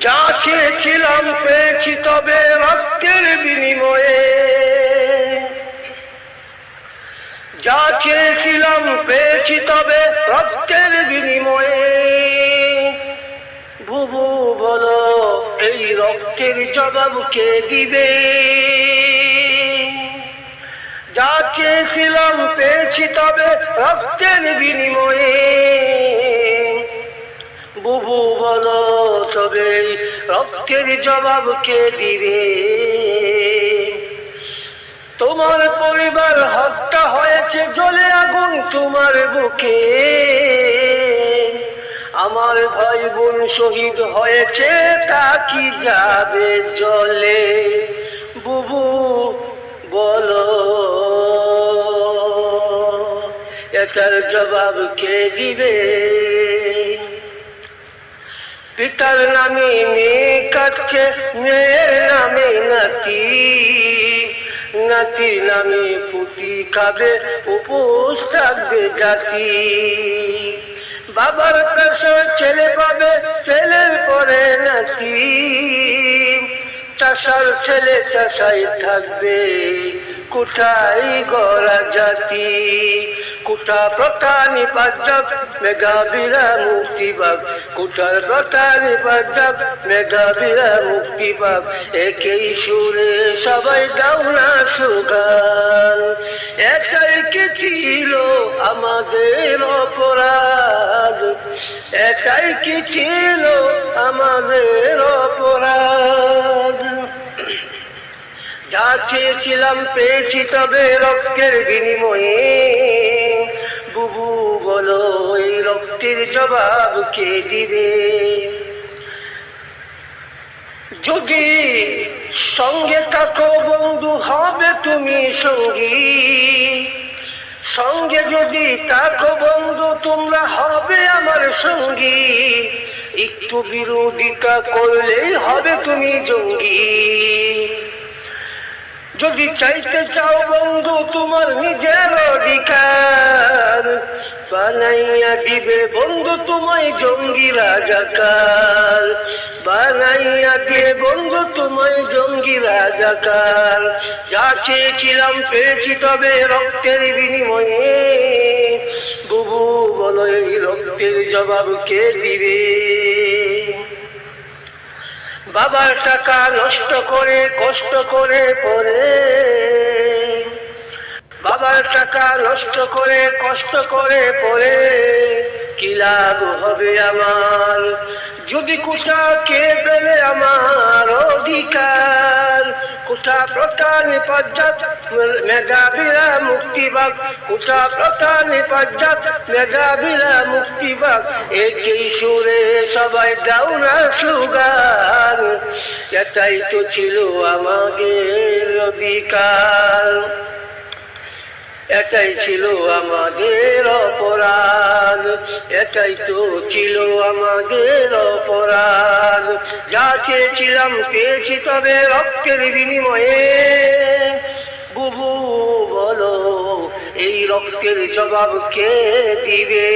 যা চেয়েছিলাম পেয়েছি তবে রক্তের বিনিময়ে। যা চেয়েছিলাম পেয়েছি তবে রক্তের বিনিময়ে। বুবু, বলো, এই রক্তের জবাব কে দিবে? যা চেয়েছিলাম পেয়েছি তবে রক্তের বিনিময়ে। বুবু, বলো তবে রক্তের জবাব কে দিবে। তোমার পরিবার হত্যা হয়েছে জ্বলে আগুন তোমার বুকে। আমার ভাই বোন শহীদ হয়েছে তা কি যাবে জলে বুবু, বলো। এটার জবাব কে দিবে। পিতার নামে মেয়ে মেয়ের নামে নাতি। নাতির নামে পুতি খাবে, উপোস থাকবে জাতি। বাবার পেশা ছেলে পাবে, ছেলের পরে নাতি। চাষার ছেলে চাষাই থাকবে কোথায় গড়া জাতি। কোথা প্রতানি পাঞ্জাব মেঘাবীরা মুক্তিবাগ কোথার প্রতানি পাঞ্জাব মেঘাবীরা মুক্তিবাগ একই সুরে সবাই গাও না সুগান। এটাই কি ছিল আমাদের অপরাধ? এটাই কি ছিল আমাদের অপরাধ? যা চেয়েছিলাম পেয়েছি তবে রক্তের বিনিময়ে। বলো, এই রক্তের জবাব কে দিবে? যদি সঙ্গে থাকো বন্ধু, হবে তুমি সঙ্গী। সঙ্গে যদি থাকো বন্ধু, তোমরা হবে আমার সঙ্গী। একটু বিরোধিতা করলেই হবে তুমি জঙ্গি। যদি চাইতে চাও বন্ধু তোমার নিজের অধিকার, বানাইয়া দিবে বন্ধু তোমায় জঙ্গি রাজাকার। বানাইয়া দিয়ে বন্ধু তোমায় জঙ্গি রাজাকার। যা চেয়েছিলাম পেয়েছি তবে রক্তের বিনিময়ে। বুবু বলো, এই রক্তের জবাব কে দিবে? বাবার টাকা নষ্ট করে, কষ্ট করে পরে বাবার টাকা নষ্ট করে, কষ্ট করে পরে কি লাভ হবে আমার? যদি কোথা কে পেলে আমার অধিকার? কোথা প্রতান পঞ্চায়েত মেঘাবিরা মুক্তিবাগ কোথা প্রতান পঞ্চায়েত মেঘাবিরা মুক্তিবাগ একই সুরে সবাই দাও স্লোগান। এটাই তো ছিল আমাদের অধিকার। এটাই ছিল আমাদের অপরাধ। এটাই তো ছিল আমাদের অপরাধ। যা চেয়েছিলাম, পেয়েছি তবে রক্তের বিনিময়ে। বুবু, বলো, এই রক্তের জবাব কে দিবে?